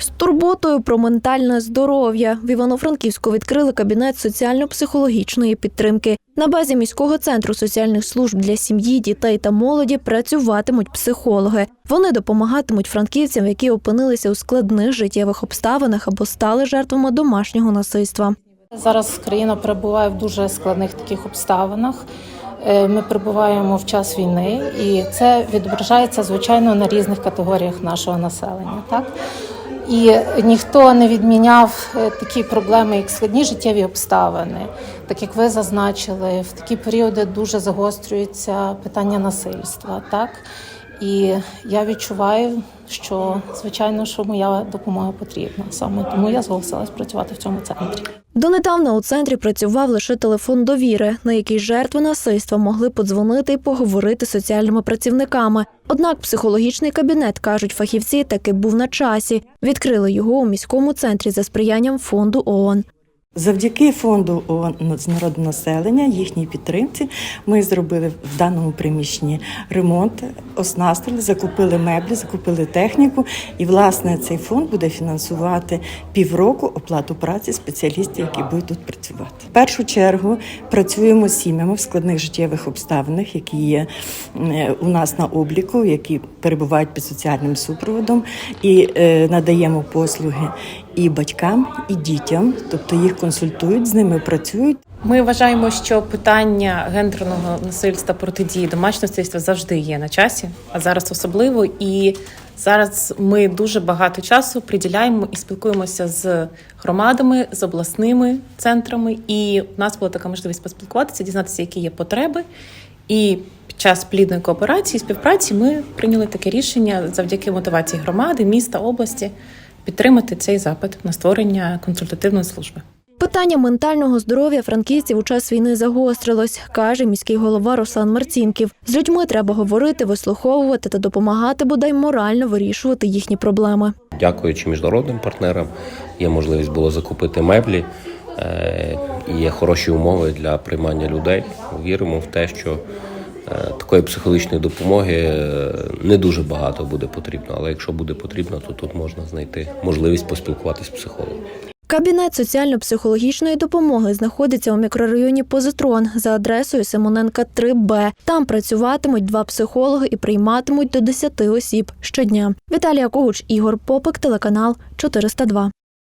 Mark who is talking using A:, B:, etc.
A: З турботою про ментальне здоров'я в Івано-Франківську відкрили кабінет соціально-психологічної підтримки. На базі міського центру соціальних служб для сім'ї, дітей та молоді працюватимуть психологи. Вони допомагатимуть франківцям, які опинилися у складних життєвих обставинах або стали жертвами домашнього насильства.
B: Зараз країна перебуває в дуже складних таких обставинах. Е, Ми перебуваємо в час війни, і це відображається звичайно на різних категоріях нашого населення. Так і ніхто не відміняв е, такі проблеми, як складні життєві обставини, так як ви зазначили, в такі періоди дуже загострюється питання насильства. Так і я відчуваю, що звичайно, що моя допомога потрібна саме тому я зголосилась працювати в цьому центрі.
A: Донедавна у центрі працював лише телефон довіри, на який жертви насильства могли подзвонити і поговорити з соціальними працівниками. Однак психологічний кабінет, кажуть фахівці, таки був на часі. Відкрили його у міському центрі за сприянням фонду ООН.
C: Завдяки фонду ООН з народонаселення, їхній підтримці, ми зробили в даному приміщенні ремонт, оснастили, закупили меблі, закупили техніку. І власне цей фонд буде фінансувати півроку оплату праці спеціалістів, які будуть тут працювати. В першу чергу працюємо з сім'ями в складних життєвих обставинах, які є е, у нас на обліку, які перебувають під соціальним супроводом, і е, надаємо послуги і батькам, і дітям, тобто їх консультують, з ними працюють.
D: Ми вважаємо, що питання гендерного насильства протидії домашнього насильства завжди є на часі, а зараз особливо. І зараз ми дуже багато часу приділяємо і спілкуємося з громадами, з обласними центрами. І в нас була така можливість поспілкуватися, дізнатися, які є потреби. І під час плідної кооперації, співпраці ми прийняли таке рішення завдяки мотивації громади, міста, області підтримати цей запит на створення консультативної служби.
A: Питання ментального здоров'я франківців у час війни загострилось, каже міський голова Руслан Марцінків. З людьми треба говорити, вислуховувати та допомагати бодай морально вирішувати їхні проблеми.
E: Дякуючи міжнародним партнерам, є можливість було закупити меблі, е, і є хороші умови для приймання людей. Віримо в те, що такої психологічної допомоги е, не дуже багато буде потрібно, але якщо буде потрібно, то тут можна знайти можливість поспілкуватися з психологом.
A: Кабінет соціально-психологічної допомоги знаходиться у мікрорайоні Позитрон за адресою Симоненка 3Б. Там працюватимуть два психологи і прийматимуть до 10 осіб щодня. Віталія Когуч, Ігор Попик, телеканал 402.